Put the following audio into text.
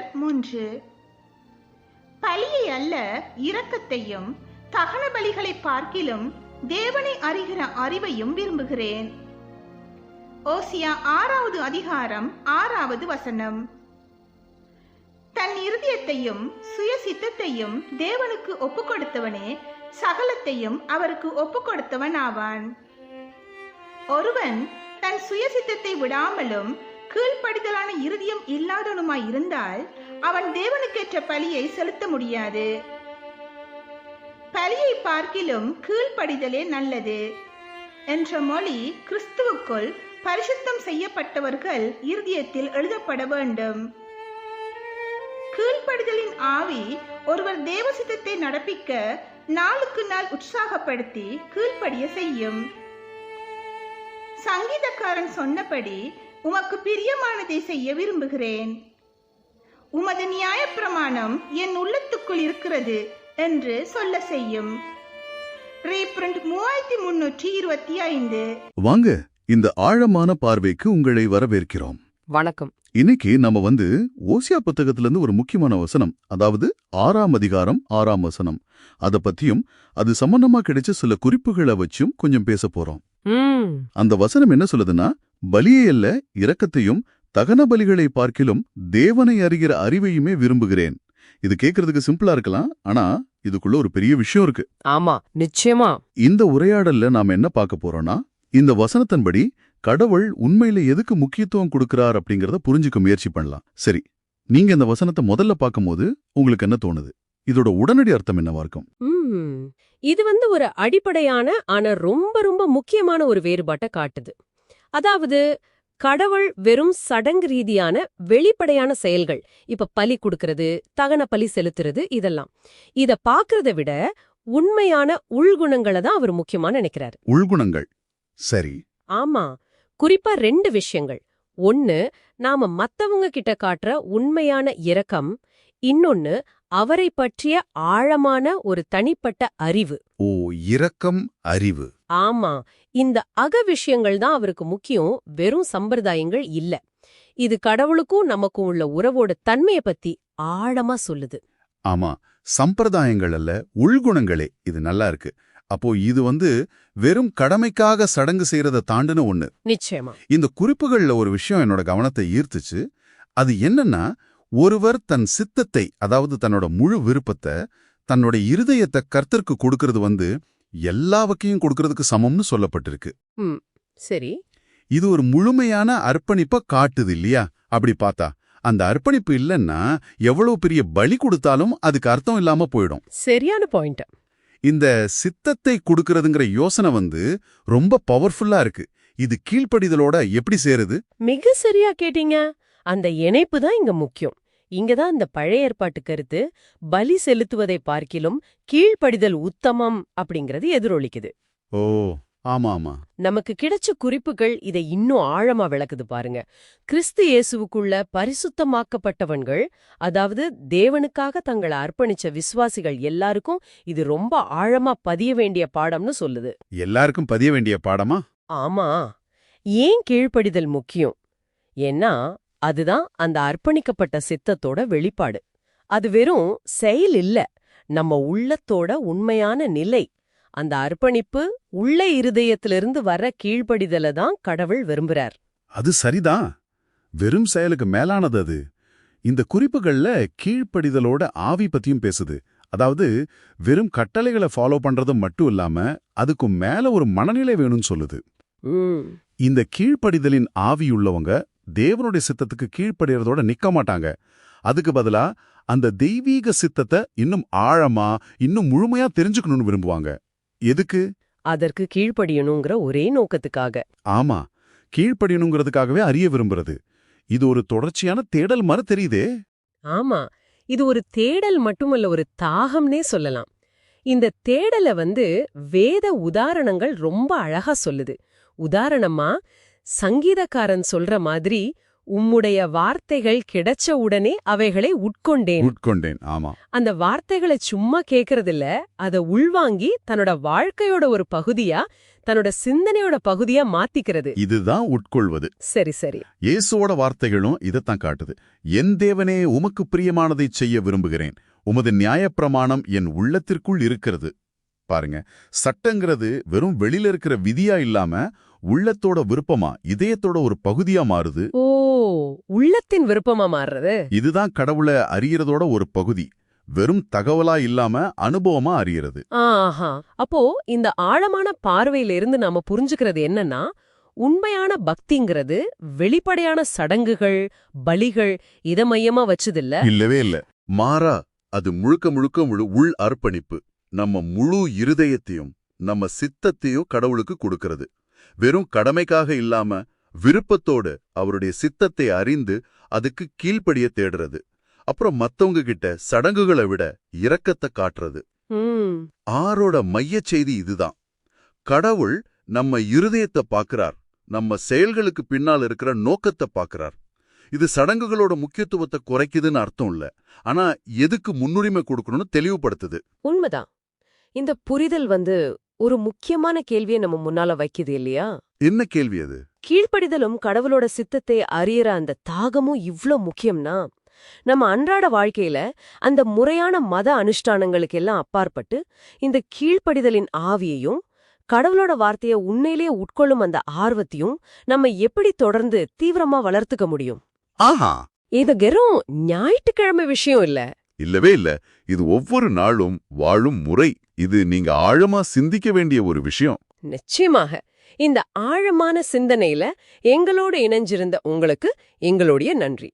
Number மூன்று. பலியை அல்ல இரக்கத்தையும் தகன பலிகளை பார்க்கிலும் தேவனை அறிகிற அறிவையும் விரும்புகிறேன். ஓசியா ஆறாவது அதிகாரம் ஆறாவது வசனம். தன் இருதயத்தையும் சுய சித்தத்தையும் தேவனுக்கு ஒப்பு கொடுத்தவனே சகலத்தையும் அவருக்கு ஒப்பு கொடுத்தவன் ஆவான் ஒருவன் தன் சுய சித்தத்தை விடாமலும் கீழ்ப்படிதலான இருதயம் இல்லாதவனுமாய் இருந்தால் அவன் தேவனுக்கேற்ற பலியை செலுத்த முடியாது. பலியை பார்க்கிலும் கீழ்ப்படிதலே நல்லது என்ற மொழி கிறிஸ்துவுக்குள் பரிசுத்தம் செய்யப்பட்டவர்கள் இருதயத்தில் எழுதப்பட வேண்டும். கீழ்ப்படுதலின் ஆவி ஒருவர் தேவசித்தத்தை நடப்பிக்க நாளுக்கு நாள் உற்சாகப்படுத்தி கீழ்ப்படிய செய்யும். சங்கீதக்காரன் சொன்னபடி உமக்கு பிரியமானதை செய்ய விரும்புகிறேன். உமது நியாயப்பிரமாணம் என் உள்ளத்துக்குள் இருக்கிறது என்று சொல்ல செய்யும். ரீப்ரண்ட் மூவாயிரத்தி முன்னூற்றி இருபத்தி ஐந்து. வாங்க இந்த ஆழமான பார்வைக்கு உங்களை வரவேற்கிறோம். வணக்கம். இன்னைக்கு நம்ம வந்து ஓசியா புத்தகத்துல இருந்து ஒரு முக்கியமான வசனம் அதாவது ஆறாம் அதிகாரம் ஆறாம் வசனம். அத பத்தியும் அது சம்பந்தமா கிடைச்ச சில குறிப்புகளை வச்சும் கொஞ்சம் பேச போறோம். அந்த வசனம் என்ன சொல்லுதுன்னா பலியை அல்ல இரக்கத்தையும் தகன பலிகளை பார்க்கிலும் தேவனை அறிகிற அறிவையுமே விரும்புகிறேன். இது கேட்கறதுக்கு சிம்பிளா இருக்கலாம் ஆனா இதுக்குள்ள ஒரு பெரிய விஷயம் இருக்கு. ஆமா நிச்சயமா. இந்த உரையாடல்ல நாம என்ன பார்க்க போறோம்னா இந்த வசனத்தின்படி கடவுள் உண்மையில எதுக்கு முக்கியத்துவம் கொடுக்கறார் அப்படிங்கறத புரிஞ்சுக்க முயற்சி பண்ணலாம். சரி நீங்க இந்த வசனத்தை முதல்ல பார்க்கும்போது உங்களுக்கு என்ன தோணுது? இதோட உடனடி அர்த்தம் என்னவா இருக்கும்? இது வந்து ஒரு அடிப்படையான ஆனா ரொம்ப ரொம்ப முக்கியமான ஒரு வேறுபாட்டை காட்டுது. அதாவது கடவுள் வெறும் சடங்கு ரீதியான வெளிப்படையான செயல்கள் இப்ப பலி கொடுக்கறது தகன பலி செலுத்துறது இதெல்லாம். இத பாக்குறத விட உண்மையான உள்குணங்களை தான் அவர் முக்கியமா நினைக்கிறாரு. உள்குணங்கள். சரி. ஆமா. குறிப்பா ரெண்டு விஷயங்கள். ஒன்னு நாம மத்தவங்க கிட்ட காட்டுற உண்மையான இரக்கம் இன்னொன்னு அவரை பற்றிய ஆழமான ஒரு தனிப்பட்ட அறிவு. ஓ இரக்கம் அறிவு. ஆமா இந்த அக விஷயங்கள் தான் அவருக்கு முக்கியம் வெறும் சம்பிரதாயங்கள் இல்ல. இது கடவுளுக்கும் நமக்கும் உள்ள உறவோட தன்மைய பத்தி ஆழமா சொல்லுது. ஆமா சம்பிரதாயங்கள் அல்ல உள்குணங்களே இது நல்லா இருக்கு. அப்போ இது வந்து வெறும் கடமைக்காக சடங்கு செய்யறத தாண்டுன ஒண்ணு. நிச்சயமா. இந்த குறிப்புகள்ல ஒரு விஷயம் என்னோட கவனத்தை ஈர்த்துச்சு. அது என்னன்னா ஒருவர் தன் சித்தத்தை அதாவது தன்னோட முழு விருப்பத்தை தன்னோட இருதயத்தை கர்த்தருக்கு கொடுக்கறது வந்து எல்லா வகையும் கொடுக்கறதுக்கு சமம்னு சொல்லப்பட்டிருக்கு. சரி. இது ஒரு முழுமையான அர்ப்பணிப்ப காட்டுது இல்லையா? அப்படி பார்த்தா அந்த அர்ப்பணிப்பு இல்லைன்னா எவ்வளவு பெரிய பலி கொடுத்தாலும் அதுக்கு அர்த்தம் இல்லாம போயிடும். சரியான பாயிண்ட் இந்த சித்தத்தை கொடுக்கறதுங்கிற யோசனை வந்து ரொம்ப பவர்ஃபுல்லா இருக்கு. இது கீழ்ப்படிதலோட எப்படி சேருது? மிக சரியா கேட்டீங்க. அந்த இணைப்பு தான் இங்க முக்கியம். இங்கதான் இந்த பழைய ஏற்பாட்டு கருத்து பலி செலுத்துவதை பார்க்கிலும் கீழ்ப்படிதல் உத்தமம் அப்படிங்கறது எதிரொலிக்குது. ஓ ஆமா ஆமா நமக்கு கிடைச்ச குறிப்புகள் இதை இன்னும் ஆழமா விளக்குது பாருங்க. கிறிஸ்து இயேசுவுக்குள்ள பரிசுத்தமாக்கப்பட்டவன்கள் அதாவது தேவனுக்காக தங்களை அர்ப்பணிச்ச விசுவாசிகள் எல்லாருக்கும் இது ரொம்ப ஆழமா பதிய வேண்டிய பாடம்னு சொல்லுது. எல்லாருக்கும் பதிய வேண்டிய பாடமா? ஆமா. ஏன் கீழ்ப்படிதல் முக்கியம்? ஏன்னா அதுதான் அந்த அர்ப்பணிக்கப்பட்ட சித்தத்தோட வெளிப்பாடு. அது வெறும் செயல் இல்ல. நம்ம உள்ளத்தோட உண்மையான நிலை அந்த அர்ப்பணிப்பு உள்ள இருதயத்திலிருந்து வர கீழ்ப்படிதல தான் கடவுள் விரும்புறார். அது சரிதான். வெறும் செயலுக்கு மேலானது அது. இந்த குறிப்புகள்ல கீழ்ப்படிதலோட ஆவி பத்தியும் பேசுது. அதாவது வெறும் கட்டளைகளை ஃபாலோ பண்றது மட்டும் இல்லாம அதுக்கு மேல ஒரு மனநிலை வேணும்னு சொல்லுது. இந்த கீழ்ப்படிதலின் ஆவி உள்ளவங்க தேவனுடைய சித்தத்துக்கு கீழ்ப்படிறதோட நிக்க மாட்டாங்க. அதுக்கு பதிலா அந்த தெய்வீக சித்தத்தை இன்னும் ஆழமா இன்னும் முழுமையா தெரிஞ்சுக்கணும்னு விரும்புவாங்க. எதுக்கு? அதற்கு கீழ்ப்படியணுங்கிற ஒரே நோக்கத்துக்காக. ஆமா. கீழ்ப்படியணுங்கிறதுக்காகவே அறிய விரும்புறது. இது ஒரு தொடர்ச்சியான தேடல் மாதிரி தெரியுதே. ஆமா. இது ஒரு தேடல் மட்டுமல்ல ஒரு தாகம்னே சொல்லலாம். இந்த தேடலை வந்து வேத உதாரணங்கள் ரொம்ப அழகா சொல்லுது. உதாரணமா சங்கீதக்காரன் சொல்ற மாதிரி உம்முடைய வார்த்தைகள் கிடைச்ச உடனே அவைகளை உட்கொண்டேன். உட்கொண்டேன் ஆமா. அந்த வார்த்தைகளை சும்மா கேக்குறதில்ல அத உள்வாங்கி தன்னோட வாழ்க்கையோட ஒரு பகுதியா தன்னோட சிந்தனையோட பகுதியா மாத்திக்கிறது. இதுதான் உட்கொள்வது. சரி சரி. இயேசுவோட வார்த்தைகளும் இதைத்தான் காட்டுது. என் தேவனே உமக்கு பிரியமானதைச் செய்ய விரும்புகிறேன். உமது நியாயப்பிரமாணம் என் உள்ளத்திற்குள் இருக்கிறது. பாருங்க. சட்டங்கிறது வெறும் வெளியில இருக்கிற விதியா இல்லாம உள்ளத்தோட விருப்பமா இதயத்தோட ஒரு பகுதியா மாறுது? ஓ உள்ளத்தின் விருப்பமா மாறுறது? இதுதான் கடவுளை அறியறதோட ஒரு பகுதி. வெறும் தகவலா இல்லாம அனுபவமா அறியறது ஆஹா. அப்போ இந்த ஆழமான பார்வையில இருந்து நாம புரிஞ்சுக்கிறது என்னன்னா உண்மையான பக்திங்கிறது வெளிப்படையான சடங்குகள் பலிகள் இத மையமா வச்சதில்ல. இல்லவே இல்ல. மாறா அது முழுக்க முழுக்க முழு உள் அர்ப்பணிப்பு. நம்ம முழு இருதயத்தையும் நம்ம சித்தத்தையும் கடவுளுக்கு கொடுக்கிறது. வெறும் கடமைக்காக இல்லாம விருப்பத்தோடு அவருடைய சித்தத்தை அறிந்து அதுக்கு கீழ்ப்படிய தேடுறது. அப்புறம் மத்தவங்க கிட்ட சடங்குகளை விட இரக்கத்தை காட்டுறது. ஆரோட மையச் செய்தி இதுதான். கடவுள் நம்ம இருதயத்தை பார்க்கறார். நம்ம செயல்களுக்கு பின்னால் இருக்கிற நோக்கத்தை பார்க்கறார். இது சடங்குகளோட முக்கியத்துவத்தை குறைக்குதுன்னு அர்த்தம் இல்ல. ஆனா எதுக்கு முன்னுரிமை கொடுக்கணும்னு தெளிவுபடுத்துது. உண்மைதான். இந்த புரிதல் வந்து ஒரு முக்கியமான கேள்வியை நம்ம முன்னால வைக்குது இல்லையா? என்ன கேள்வி அது? கீழ்ப்படிதலும் கடவுளோட சித்தத்தை அறியற அந்த தாகமும் இவ்ளோ முக்கியம்னா நம்ம அன்றாட வாழ்க்கையில அந்த முறையான மத அனுஷ்டானங்களுக்கு எல்லாம் அப்பாற்பட்டு இந்த கீழ்ப்படிதலின் ஆவியையும் கடவுளோட வார்த்தைய உண்மையிலேயே உட்கொள்ளும் அந்த ஆர்வத்தையும் நம்ம எப்படி தொடர்ந்து தீவிரமா வளர்த்துக்க முடியும்? ஆஹா! இது வெறும் ஞாயிற்றுக்கிழமை விஷயம் இல்ல. இல்லவே இல்ல. இது ஒவ்வொரு நாளும் வாழும் முறை. இது நீங்க ஆழமா சிந்திக்க வேண்டிய ஒரு விஷயம். நிச்சயமாக. இந்த ஆழமான சிந்தனையில எங்களோடு இணைஞ்சிருந்த உங்களுக்கு எங்களுடைய நன்றி.